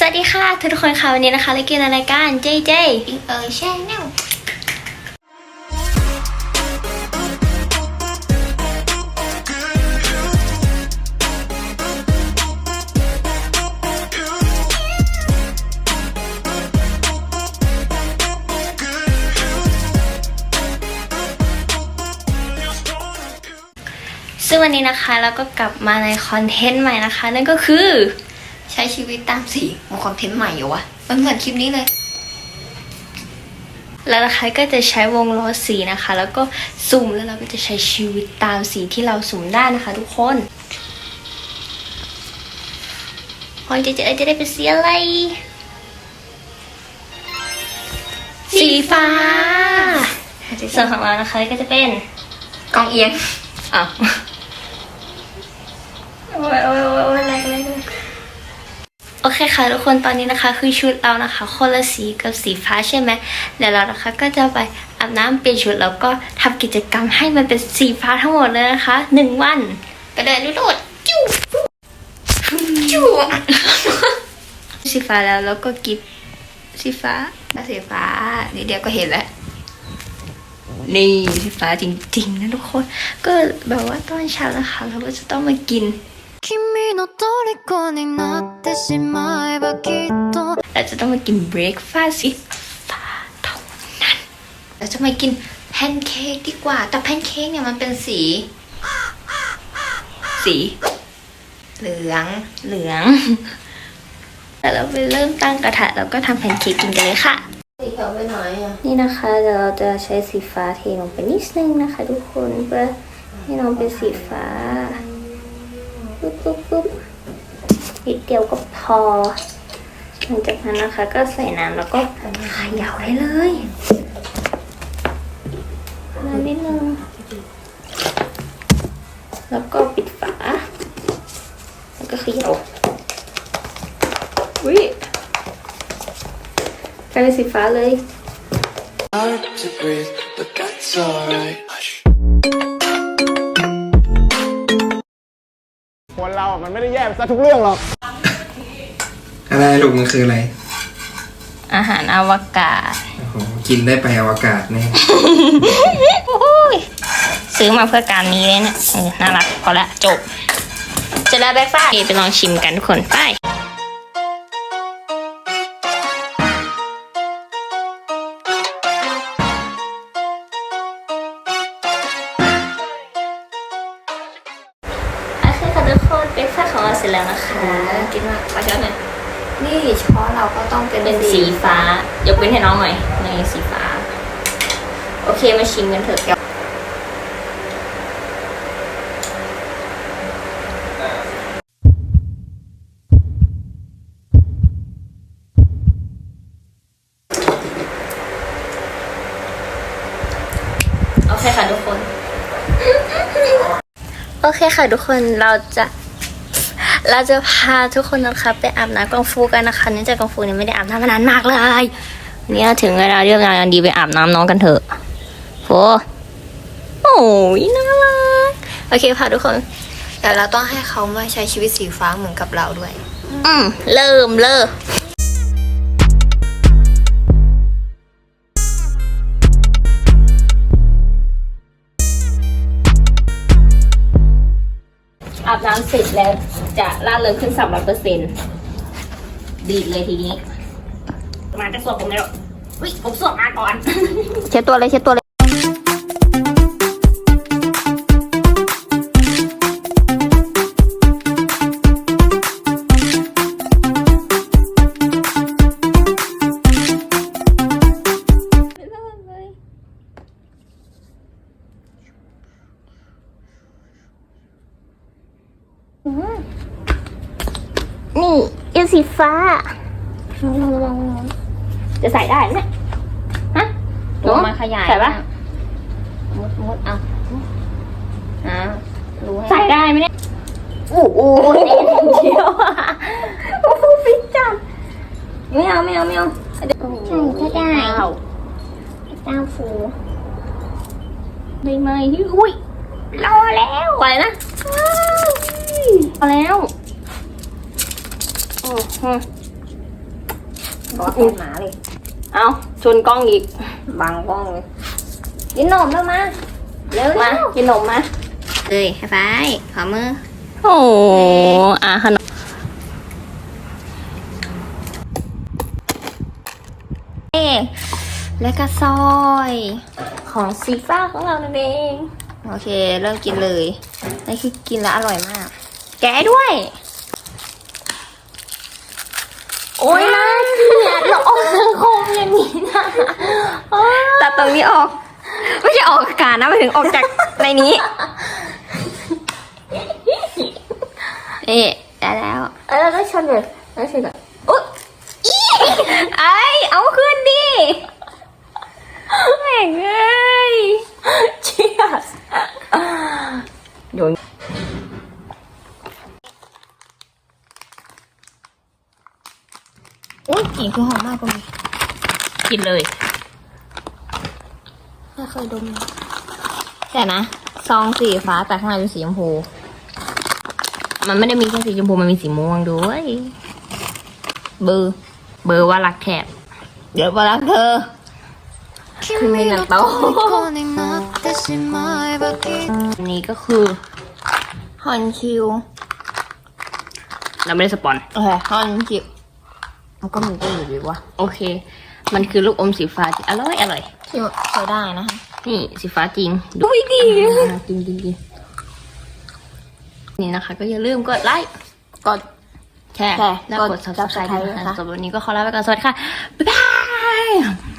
สวัสดีค่ะ ทุกคนค่ะ วันนี้นะคะเราเกี่ยวกับรายการ JJ เออแชนแนลซึ่งวันนี้นะคะเราก็กลับมาในคอนเทนต์ใหม่นะคะ นั่นก็คือ ใช้ชีวิตตามสีมันคอนเทนต์ใหม่อยู่วะมันเหมือนคลิปนี้เลย แล้วนะคะก็จะใช้วงล้อสีนะคะ แล้วก็สุ่มแล้วเราก็จะใช้ชีวิตตามสีที่เราสุ่มได้นะคะ ทุกคนพอนจะจะจะได้เป็นสีอะไร สีฟ้าส่วนของเรานะคะก็จะเป็นกองเอียงอ้าวโอ้ยโอ้ยโอ้ยโอ้ยอะไร เคค่ะทุกคนตอนนี้นะคะคือชุดเรานะคะคนละสีกับสีฟ้าใช่ไหมเดี๋ยวเรานะคะก็จะไปอาบน้ำเปลี่ยนชุดแล้วก็ทำกิจกรรมให้มันเป็นสีฟ้าทั้งหมดเลยนะคะหนึ่งวันไปเดินดูโดดจิ้วจิ้วสีฟ้าแล้วแล้วก็กิบสีฟ้าสีฟ้านิดเดียวก็เห็นแล้วนี่สีฟ้าจริงๆนะทุกคน ก็แบบว่าตอนเช้านะคะ เราก็จะต้องมากิน 君の虜になってしまえばきっと เราจะต้องมากินเบรคฟาสต์สีฟ้าเท่านั้น เราจะมากินแพนเค้กดีกว่า แต่แพนเค้กเนี่ยมันเป็นสี สี เหลือง เหลือง แต่เราไปเริ่มตั้งกระทะแล้วก็ทำแพนเค้กกินกันเลยค่ะ สีเขียวไปไหนอ่ะ นี่นะคะเดี๋ยวเราจะใช้สีฟ้าเทลงไปนิดนึงนะคะ ทุกคนเพื่อให้น้องเป็นสีฟ้า ปุ๊บปุ๊บปุ๊บนิดเดียวก็พอหลังจากนั้นนะคะก็ใส่น้ำแล้วก็เขย่าได้เลยน้ำนิดนึงแล้วก็ปิดฝา แล้วก็เขย่าวิกลายเป็นสีฟ้าเลย hard to breathe, but that's alright. มันไม่ได้แย่ซะทุกเรื่องหรอก อะไรลูกมันคืออะไร อาหารอวกาศโอ้โหกินได้ไปอวกาศแน่ซื้อมาเพื่อการนี้เลยเนะเออน่ารักพอละจบ จะแล้วแบ็คฟ้าไปลองชิมกันทุกคนไป เราเสร็จแล้วนะคะกินมากขอช้อนหน่อยนี่ช้อนเราก็ต้องเป็นเป็นสีฟ้ายกเว้นให้น้องหน่อยในสีฟ้า โอเคมาชิมกันเถอะโอเคค่ะทุกคน โอเคค่ะทุกคนเราจะ เราจะพาทุกคนนะคะไปอาบน้ำกองฟูกันนะคะเนื่องจากกองฟูเนี่ยไม่ได้อาบน้ำมานานมากเลยวันนี้ถึงเวลาเรื่องงานดีไปอาบน้ำน้องกันเถอะโฟโอ้ยน่ารักโอเคค่ะทุกคน แต่เราต้องให้เขามาใช้ชีวิตสีฟ้าเหมือนกับเราด้วย อืมเริ่มเริ่ม อาบน้ำเสร็จแล้วจะล่าเริงขึ้นสามร้อยเปอร์เซ็นต์ดีดเลยทีนี้ มาจะสวมผมแล้ววิผมสวมมาก่อน เช็ดตัวเลยเช็ดตัวเลย นี่เอวสีฟ้าระวังระวังระวังจะใส่ได้ไหมเนี่ยฮะตัวมันขยายใส่ปะมุดมุดเอาอ่ารู้ให้ใส่ได้ไหมเนี่ยโอ้โหเดียวอะโอ้โหฟิตจัดไม่เอาไม่เอาไม่เอาเดี๋ยวใช่ก็ได้เต้าฟูได้ไหมอุ้ยรอแล้วไหวนะรอแล้วโอ้โหบอกแทนหมาเลย เอาชนกล้องอีก บังกล้องเลยกินนมแล้วมา เร็วมามากินนมมา เลยให้ไปขอมือ โอ้โหอะขนมเอ๊ะและก็ซอย ของซีฟ้าของเรานั่นเอง โอเค เริ่มกินเลย นี่คือกินแล้วอร่อยมาก แกะด้วย โอ้ยน่าเกลียดเราออกสังคมอย่างนี้นะตัดตรงนี้ออก ไม่ใช่ออกอากาศนะหมายถึงออกจากในนี้นี่ได้แล้วเออแล้วชนเลยแล้วชนเลยอุ๊ยอีไอเอาขึ้นดิแม่งเอ้ยเชียสโดนอุ้ยาก็มีกินเลยไม่เคยดมแต่นะซองสีฟ้าแต่ข้างในเป็นสีชมพู มันไม่ได้มีแค่สีชมพูมันมีสีม่วงด้วย เบอร์เบอร์ว่ารักแคบเดี๋ยวว่ารักเธอคือมีหนังโตอันนี้ก็คือฮอนคิวเราไม่ได้สปอนโอเคฮอนคิว มันก็มีก็อยู่ดีวะโอเค มันคือลูกอมสีฟ้าที่อร่อยอร่อย ที่ใช้ได้นะคะนี่สีฟ้าจริงดูดีจริงจริงจริงนี่นะคะ ก็อย่าลืมกดไลค์กดแชร์แชร์แล้วกดกด subscribe ด้วย subscribe นะนะคะสำหรับวันนี้ก็ขอลาไปก่อนสวัสดีค่ะ บ๊ายบาย